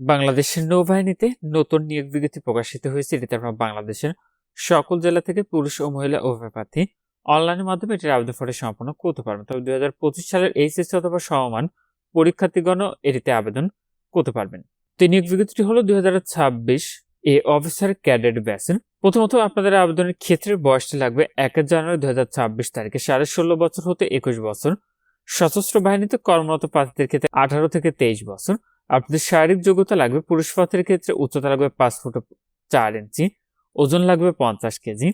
বাংলাদেশের নৌবাহিনীতে নতুন নিয়োগ বিজ্ঞপ্তি প্রকাশিত হয়েছে। এটিতে আপনার বাংলাদেশের সকল জেলা থেকে পুরুষ ও মহিলা উভয় অনলাইনের মাধ্যমে এটির আবেদন ফর্ম সম্পন্ন করতে পারবেন। তবে দুই হাজার পঁচিশ সালের এইচএসসি অথবা সমমান পরীক্ষার্থীগণও এটিতে আবেদন করতে পারবেন। তো নিয়োগ বিজ্ঞপ্তিটি হলো দুই হাজার ছাব্বিশ এ অফিসার ক্যাডেট ব্যাচের প্রথমত আপনাদের আবেদনের ক্ষেত্রে বয়সটি লাগবে এক জানুয়ারি দুই হাজার ছাব্বিশ তারিখে, সাড়ে ষোলো বছর হতে একুশ বছর। সশস্ত্র বাহিনীতে কর্মরত প্রার্থীদের ক্ষেত্রে আঠারো থেকে তেইশ বছর। আপনাদের শারীরিক যোগ্যতা লাগবে পুরুষ প্রার্থীর ক্ষেত্রে উচ্চতা লাগবে পাঁচ ফুট চার ইঞ্চি, ওজন লাগবে পঞ্চাশ কেজি,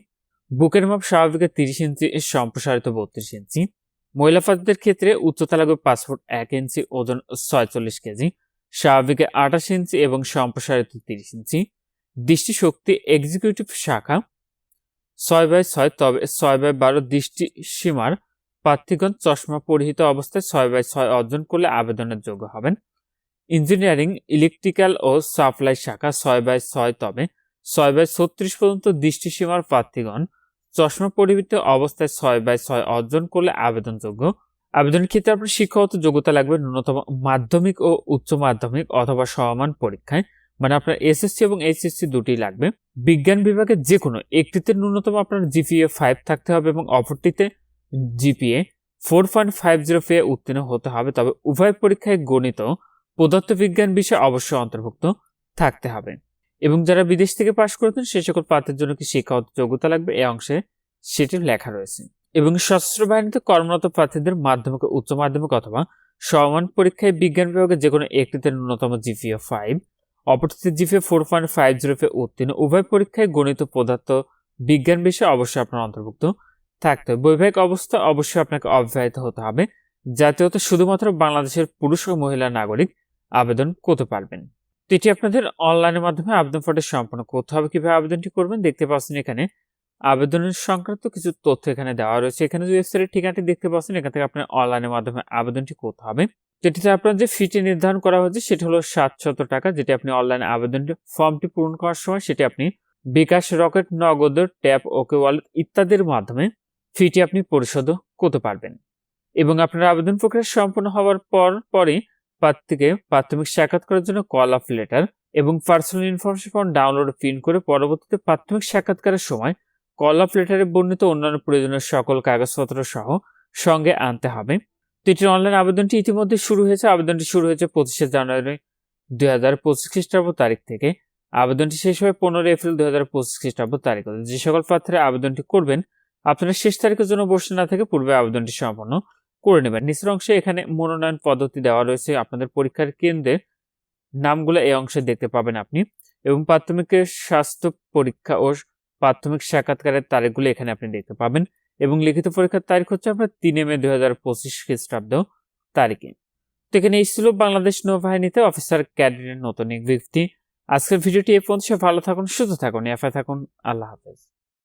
বুকের মাপ স্বাভাবিকের তিরিশ ইঞ্চি, এর সম্প্রসারিত বত্রিশ ইঞ্চি, মহিলা প্রার্থীদের ক্ষেত্রে উচ্চতা লাগবে পাঁচ ফুট এক ইঞ্চি, ওজন ছয়চল্লিশ কেজি, স্বাভাবিকে আঠাশ ইঞ্চি এবং সম্প্রসারিত তিরিশ ইঞ্চি, দৃষ্টিশক্তি এক্সিকিউটিভ শাখা, ছয় বাই ছয়, তবে ছয় বাই বারো দৃষ্টি সীমার প্রার্থীগণ চশমা পরিহিত অবস্থায় ছয় বাই ছয় অর্জন করলে আবেদনের যোগ্য হবেন। ইঞ্জিনিয়ারিং, ইলেকট্রিক্যাল ও সাপ্লাই শাখা ছয় বাই ছয় তবে ছয় বাই ছত্রিশ পর্যন্ত দৃষ্টিসীমার প্রার্থীগণ চশমা পরিহিত অবস্থায় ছয় বাই ছয় অর্জন করলে আবেদনযোগ্য। আবেদনের ক্ষেত্রে আপনার শিক্ষাগত যোগ্যতা লাগবে ন্যূনতম মাধ্যমিক ও উচ্চ মাধ্যমিক অথবা সমান পরীক্ষায়। মানে আপনার এসএসসি এবং এইচএসসি দুটি লাগবে। বিজ্ঞান বিভাগে যে কোনো একটিতে ন্যূনতম আপনার জিপিএ ফাইভ থাকতে হবে এবং অপরটিতে GPA four point five zero পেয়ে উত্তীর্ণ হতে হবে। তবে উভয় পরীক্ষায় গণিত পদার্থবিজ্ঞান বিষয় অবশ্যই অন্তর্ভুক্ত থাকতে হবে। এবং যারা বিদেশ থেকে পাশ করেছেন, সে সকল প্রার্থীর জন্য কি শিক্ষাগত যোগ্যতা লাগবে? এই অংশে সেটি লেখা রয়েছে। এবং সশস্ত্র বাহিনীতে কর্মরত প্রার্থীদের মাধ্যমিক, উচ্চ মাধ্যমিক অথবা সমান পরীক্ষায় বিজ্ঞান বিভাগে যে কোনো একটিতে ন্যূনতম GPA five অপরটিতে GPA four point five zero ফে উত্তীর্ণ। উভয় পরীক্ষায় গণিত পদার্থ বিজ্ঞান বিষয়ে অবশ্যই আপনার অন্তর্ভুক্ত থাকতে হবে। বৈবাহিক অবস্থা অবশ্যই আপনাকে অব্যাহত হতে হবে। জাতীয়ত শুধুমাত্র বাংলাদেশের পুরুষ ও মহিলা নাগরিক আবেদন করতে পারবেন। তো এটি আপনাদের অনলাইনের মাধ্যমে আবেদন ফর্মটি সম্পন্ন করতে হবে। কীভাবে আবেদনটি করবেন দেখতে পাচ্ছেন এখানে আবেদনের সংক্রান্ত কিছু তথ্য এখানে দেওয়া রয়েছে। এখানে যে ওয়েবসাইটের ঠিকানাটি দেখতে পাচ্ছেন, এখান থেকে আপনার অনলাইনের মাধ্যমে আবেদনটি করতে হবে। যেটিতে আপনার যে ফিটি নির্ধারণ করা হয়েছে, সেটি হলো সাতশত টাকা, যেটি আপনি অনলাইনে আবেদনটি ফর্মটি পূরণ করার সময় সেটি আপনি bKash Rocket, Nagad Tap OK Wallet ইত্যাদির মাধ্যমে ফিটি আপনি পরিশোধ করতে পারবেন। এবং আপনার আবেদন প্রক্রিয়া সম্পন্ন হওয়ার পর, পরই প্রার্থীকে প্রাথমিক সাক্ষাৎকারের জন্য কল অফ লেটার এবং personal information form download print করে পরবর্তীতে প্রাথমিক সাক্ষাৎকারের সময় কল অফ লেটারে বর্ণিত অন্যান্য প্রয়োজনীয় সকল কাগজপত্র সহ সঙ্গে আনতে হবে। এটির অনলাইন আবেদনটি ইতিমধ্যে শুরু হয়েছে। আবেদনটি শুরু হয়েছে পঁচিশে জানুয়ারি দুই হাজার পঁচিশ খ্রিস্টাব্দ তারিখ থেকে। আবেদনটি শেষ হয় পনেরো এপ্রিল দুই হাজার পঁচিশ খ্রিস্টাব্দ তারিখ যে সকল প্রার্থীরা আবেদনটি করবেন, আপনারা শেষ তারিখের জন্য বসে না থেকে পূর্বে আবেদনটি সম্পন্ন করে নেবেন। নিচের অংশে এখানে মনোনয়ন পদ্ধতি দেওয়া রয়েছে। আপনাদের পরীক্ষার কেন্দ্রের নামগুলো এই অংশে দেখতে পাবেন আপনি। এবং প্রাথমিকের স্বাস্থ্য পরীক্ষা ও প্রাথমিক সাক্ষাৎকারের তারিখগুলো এখানে আপনি দেখতে পাবেন। এবং লিখিত পরীক্ষার তারিখ হচ্ছে আপনার তিনে মে দুই হাজার পঁচিশ খ্রিস্টাব্দ তারিখে। তো এখানে এই ছিল বাংলাদেশ নৌবাহিনীতে অফিসার ক্যাডেটের নতুন এক বিজ্ঞপ্তি। আজকের ভিডিওটি এ পর্যন্ত। ভালো থাকুন, সুস্থ থাকুন এফআই থাকুন। আল্লাহ হাফেজ।